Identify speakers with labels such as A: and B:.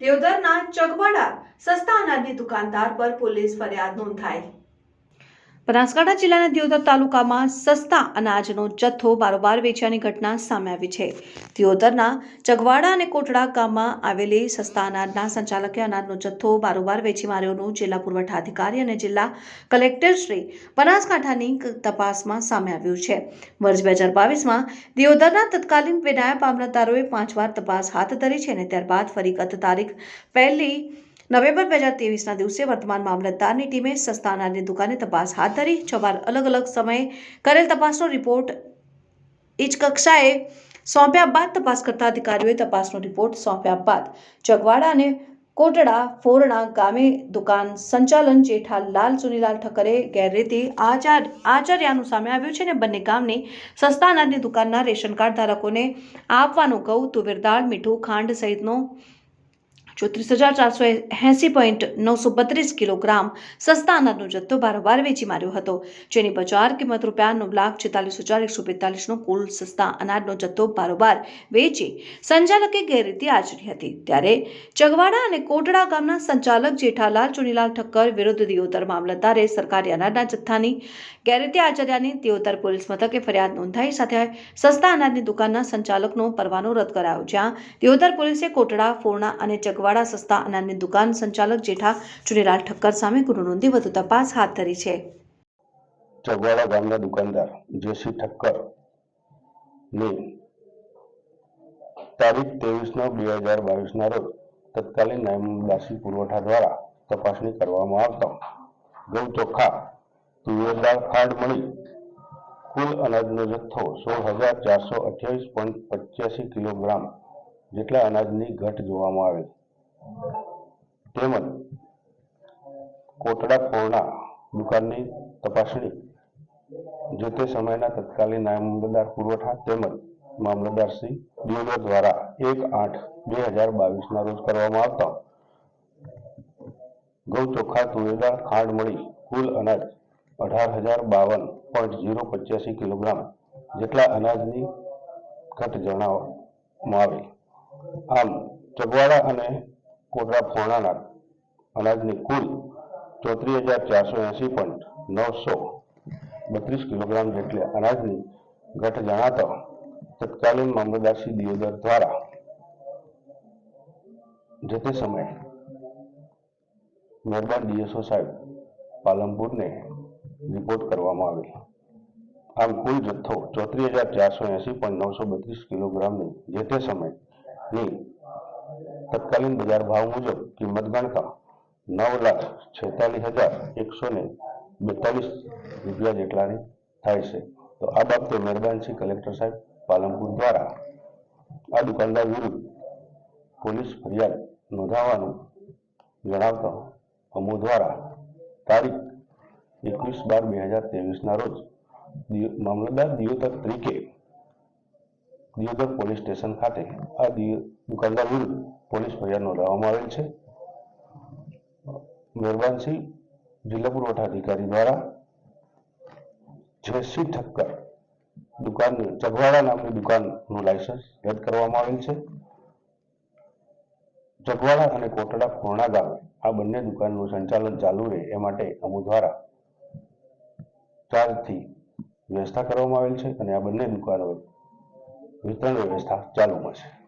A: દેવધરના ચગવાડા સસ્તા અનાજની દુકાનદાર પર પોલીસ ફરિયાદ નોંધાઈ. બનાસકાંઠા જિલ્લાના દિયોદર તાલુકામાં સસ્તા અનાજનો જથ્થો બારોબાર વેચ્યાની ઘટના સામે આવી છે. દિયોદરના ચગવાડા અને કોટડા ગામમાં આવેલી સસ્તા અનાજના સંચાલકે અનાજનો જથ્થો બારોબાર વેચી માર્યોનું જિલ્લા પુરવઠા અધિકારી અને જિલ્લા કલેક્ટર શ્રી બનાસકાંઠાની તપાસમાં સામે આવ્યું છે. વર્ષ બે હજાર બાવીસમાં દિયોદરના તત્કાલીન વિનાયક મામલતદારોએ પાંચ વાર તપાસ હાથ ધરી છે અને ત્યારબાદ ફરી ગત તારીખ પહેલી નવેમ્બર બે હજાર તેવીસના દિવસે વર્તમાન મામલતદારની ટીમે સસ્તા દુકાને તપાસ હાથ ધરી. છ વાર અલગ અલગ સમયે કરેલ તપાસનો રિપોર્ટ ઇચ કક્ષાએ સોંપ્યા બાદ તપાસ કરતા અધિકારીઓએ તપાસનો રિપોર્ટ સોંપ્યા બાદ ચગવાડા અને કોટડા ફોરણા ગામે દુકાન સંચાલન જેઠાલાલ સુનીલાલ ઠકરે ગેરરીતિ આચાર આચર્યાનું સામે આવ્યું છે અને બંને ગામની સસ્તા અનાજની દુકાનના રેશન કાર્ડ ધારકોને આપવાનું ઘઉં તુવેરદાળ મીઠું, ખાંડ સહિતનો ચોત્રીસ હજાર ચારસો એસી પોઈન્ટ નવસો બત્રીસ કિલોગ્રામ સસ્તા અનાજનો જથ્થો બારોબાર વેચી માર્યો હતો, જેની બજાર કિંમત રૂપિયા નવ લાખ છેતાલીસ હજાર એકસો બેતાલીસનો કુલ સસ્તા અનાજનો જથ્થો બારોબાર વેચી સંચાલકે ગેરરીતિ આચરી હતી. ત્યારે ચગવાડા અને કોટડા ગામના સંચાલક જેઠાલાલ ચુનીલાલ ઠક્કર વિરુદ્ધ દિયોદર મામલતદારે સરકારી અનાજના જથ્થાની ગેરરીતિ આચર્યાની દિયોદર પોલીસ મથકે ફરિયાદ નોંધાઈ સાથે સસ્તા અનાજની દુકાનના સંચાલકનો પરવાનો રદ કરાયો, જ્યાં દિયોદર પોલીસે કોટડા, ફોરણા અને ચગવાડા સસ્તા અનાજની દુકાન સંચાલક જેઠા ચુનીલાલ ઠક્કર સામે ગુનો નોંધી વધુ તપાસ હાથ ધરી છે.
B: ચગવાડા ગામના દુકાનદાર જેસી ઠક્કર ને તારીખ ત્રેવીસ નવ બે હજાર બાવીસ ના રોજ તત્કાલીન નાયમદાસી પુરવઠા દ્વારા તપાસણી કરવામાં આવતા ઘઉં ચોખા તુવેર દાળ મળી. કુલ અનાજનો જથ્થો સોળ હજાર ચારસો અઠ્યાવીસ પોઈન્ટ પચ્યાસી કિલોગ્રામ જેટલા અનાજની ઘટ જોવામાં આવેલ. તેમજ કોટડા ફોરણા દુકાનની તપાસણી જે તે સમયના તત્કાલીન મામલતદાર પુરવઠા તેમજ મામલતદાર શ્રી દિયોદર દ્વારા એક આઠ બે હજાર બાવીસના રોજ કરવામાં આવતા ઘઉં ચોખા તુવેરદાળ ખાંડ મળી કુલ અનાજ અઢાર હજાર બાવન પોઈન્ટ ઝીરો પચ્યાસી કિલોગ્રામ જેટલા અનાજની ઘટ જણાવવામાં આવી. આમ, ચગવાડા અને કોટડા ફોરણાના અનાજની કુલ ચોત્રીસ હજાર ચારસો એંસી પોઈન્ટ નવસો બત્રીસ કિલોગ્રામ જેટલી અનાજની ઘટ જણાતા તત્કાલીન મામલતદાર શ્રી દિયોદર દ્વારા જે તે સમયે મહેરબાન ડીએસઓ સાહેબ પાલનપુરને રિપોર્ટ કરવામાં આવેલ આમ કુલ જથ્થો ચોત્રીસ હજાર ચારસો એંસી પોઈન્ટ નવસો બત્રીસ કિલોગ્રામની જે તે સમયની તત્કાલીન બજાર ભાવ મુજબ કિંમત ગણતા નવ લાખ છેતાલીસ હજાર એકસો ને બેતાલીસ રૂપિયા જેટલાની થાય છે તો આ બાબતે મહેરબાન શ્રી કલેક્ટર સાહેબ પાલનપુર દ્વારા આ દુકાનદાર વિરુદ્ધ પોલીસ ફરિયાદ નોંધાવવાનું જણાવતા અમો દ્વારા તારીખ એકવીસ બાર બે હજાર ત્રેવીસના રોજ દિયો- મામલતદાર દિયોદર તરીકે દિયોદર પોલીસ સ્ટેશન ખાતે આ દુકાનદાર વિરુદ્ધ પોલીસ ફરિયાદ નોંધાવવામાં આવેલ છે. મહેરબાન સિંહ જિલ્લા પુરવઠા અધિકારી દ્વારા જેસી ઠક્કર દુકાન ચગવાડા નામની દુકાનનું લાયસન્સ રદ કરવામાં આવેલ છે. ચગવાડા અને કોટડા પૂર્ણા ગામે આ બંને દુકાનનું સંચાલન ચાલુ રહે એ માટે અમુ દ્વારા ચાર્જથી વ્યવસ્થા કરવામાં આવેલ છે અને આ બંને દુકાનો વિતરણ વ્યવસ્થા ચાલુમાં છે